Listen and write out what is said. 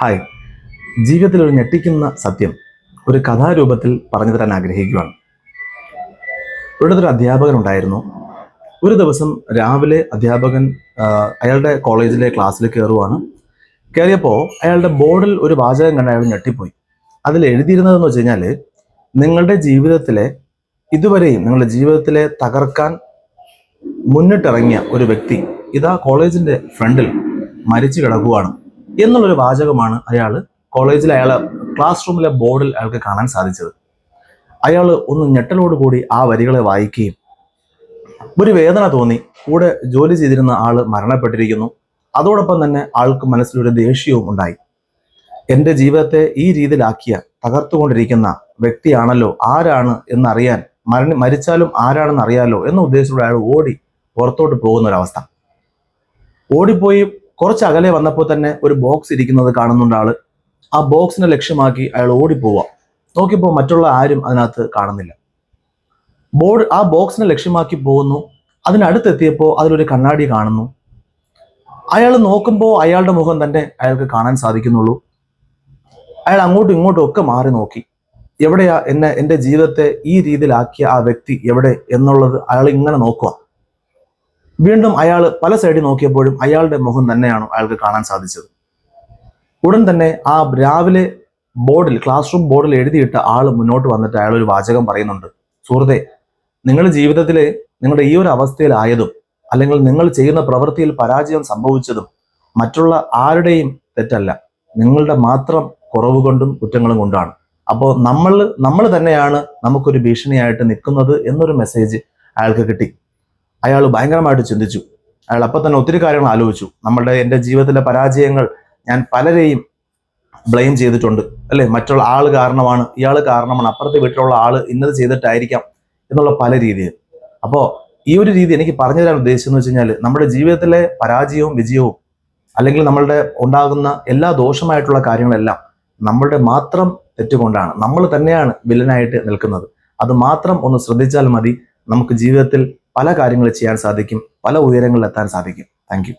Hi. ജീവിതത്തിൽ ഒരു ഞെട്ടിക്കുന്ന സത്യം ഒരു കഥാരൂപത്തിൽ പറഞ്ഞു തരാൻ ആഗ്രഹിക്കുകയാണ് ഇവിടുത്തെ ഒരു അധ്യാപകൻ ഉണ്ടായിരുന്നു. ഒരു ദിവസം രാവിലെ അധ്യാപകൻ അയാളുടെ കോളേജിലെ ക്ലാസ്സിൽ കയറുവാണ്. കയറിയപ്പോൾ അയാളുടെ ബോർഡിൽ ഒരു വാചകം കണ്ട് അയാൾ ഞെട്ടിപ്പോയി. അതിൽ എഴുതിയിരുന്നതെന്ന് വെച്ച് കഴിഞ്ഞാൽ നിങ്ങളുടെ ജീവിതത്തിലെ ഇതുവരെയും നിങ്ങളുടെ ജീവിതത്തിലെ തകർക്കാൻ മുന്നിട്ടിറങ്ങിയ ഒരു വ്യക്തി ഇതാ കോളേജിന്റെ ഫ്രണ്ടിൽ മരിച്ചു കിടക്കുകയാണ് എന്നുള്ളൊരു വാചകമാണ് അയാൾ കോളേജിൽ അയാൾ ക്ലാസ് റൂമിലെ ബോർഡിൽ അയാൾക്ക് കാണാൻ സാധിച്ചത്. അയാൾ ഒന്ന് ഞെട്ടലോടുകൂടി ആ വരികളെ വായിക്കുകയും ഒരു വേദന തോന്നി. കൂടെ ജോലി ചെയ്തിരുന്ന ആൾ മരണപ്പെട്ടിരിക്കുന്നു. അതോടൊപ്പം തന്നെ ആൾക്ക് മനസ്സിലൊരു ദേഷ്യവും ഉണ്ടായി. എന്റെ ജീവിതത്തെ ഈ രീതിയിലാക്കിയ തകർത്തുകൊണ്ടിരിക്കുന്ന വ്യക്തിയാണല്ലോ ആരാണ് എന്നറിയാൻ മരണ മരിച്ചാലും ആരാണെന്ന് അറിയാലോ എന്ന ഉദ്ദേശത്തോടെ അയാൾ ഓടി പുറത്തോട്ട് പോകുന്ന ഒരവസ്ഥ ഓടിപ്പോയി കുറച്ച് അകലെ വന്നപ്പോൾ തന്നെ ഒരു ബോക്സ് ഇരിക്കുന്നത് കാണുന്നുണ്ട് ആൾ. ആ ബോക്സിനെ ലക്ഷ്യമാക്കി അയാൾ ഓടിപ്പോവാ. നോക്കിയപ്പോൾ മറ്റുള്ള ആരും അതിനകത്ത് കാണുന്നില്ല. ബോർഡ് ആ ബോക്സിനെ ലക്ഷ്യമാക്കി പോകുന്നു. അതിനടുത്തെത്തിയപ്പോൾ അതിലൊരു കണ്ണാടി കാണുന്നു. അയാൾ നോക്കുമ്പോൾ അയാളുടെ മുഖം തന്നെ അയാൾക്ക് കാണാൻ സാധിക്കുന്നുള്ളൂ. അയാൾ അങ്ങോട്ടും ഇങ്ങോട്ടും ഒക്കെ മാറി നോക്കി. എവിടെയാ എന്നെ എന്റെ ജീവിതത്തെ ഈ രീതിയിലാക്കിയ ആ വ്യക്തി എവിടെ എന്നുള്ളത് അയാൾ ഇങ്ങനെ നോക്കുക വീണ്ടും അയാൾ പല സൈഡിൽ നോക്കിയപ്പോഴും അയാളുടെ മുഖം തന്നെയാണ് അയാൾക്ക് കാണാൻ സാധിച്ചത്. ഉടൻ തന്നെ ആ രാവിലെ ബോർഡിൽ ക്ലാസ് റൂം ബോർഡിൽ എഴുതിയിട്ട് ആൾ മുന്നോട്ട് വന്നിട്ട് അയാൾ ഒരു വാചകം പറയുന്നുണ്ട്. സുഹൃത്തെ നിങ്ങളുടെ ജീവിതത്തിലെ നിങ്ങളുടെ ഈ ഒരു അവസ്ഥയിലായതും അല്ലെങ്കിൽ നിങ്ങൾ ചെയ്യുന്ന പ്രവൃത്തിയിൽ പരാജയം സംഭവിച്ചതും മറ്റുള്ള ആരുടെയും തെറ്റല്ല. നിങ്ങളുടെ മാത്രം കുറവ് കൊണ്ടും കുറ്റങ്ങളും കൊണ്ടാണ്. അപ്പോൾ നമ്മൾ നമ്മൾ തന്നെയാണ് നമുക്കൊരു ഭീഷണിയായിട്ട് നിൽക്കുന്നത് എന്നൊരു മെസ്സേജ് അയാൾക്ക് കിട്ടി. അയാൾ ഭയങ്കരമായിട്ട് ചിന്തിച്ചു. അയാൾ അപ്പം തന്നെ ഒത്തിരി കാര്യങ്ങൾ ആലോചിച്ചു. നമ്മളുടെ എന്റെ ജീവിതത്തിലെ പരാജയങ്ങൾ ഞാൻ പലരെയും ബ്ലെയിം ചെയ്തിട്ടുണ്ട്. അല്ലെ? മറ്റുള്ള ആൾ കാരണമാണ് ഇയാൾ കാരണമാണ് അപ്പുറത്തെ വീട്ടിലുള്ള ആൾ ഇന്നത് ചെയ്തിട്ടായിരിക്കാം എന്നുള്ള പല രീതിയിൽ. അപ്പോൾ ഈ ഒരു രീതി എനിക്ക് പറഞ്ഞു തരാൻ ഉദ്ദേശിച്ചെന്ന് വെച്ച് കഴിഞ്ഞാൽ നമ്മുടെ ജീവിതത്തിലെ പരാജയവും വിജയവും അല്ലെങ്കിൽ നമ്മളുടെ ഉണ്ടാകുന്ന എല്ലാ ദോഷമായിട്ടുള്ള കാര്യങ്ങളെല്ലാം നമ്മളുടെ മാത്രം തെറ്റുകൊണ്ടാണ്. നമ്മൾ തന്നെയാണ് വില്ലനായിട്ട് നിൽക്കുന്നത്. അത് മാത്രം ഒന്ന് ശ്രദ്ധിച്ചാൽ മതി. നമുക്ക് ജീവിതത്തിൽ പല കാര്യങ്ങൾ ചെയ്യാൻ സാധിക്കും പല ഉയരങ്ങളിൽ എത്താൻ സാധിക്കും താങ്ക്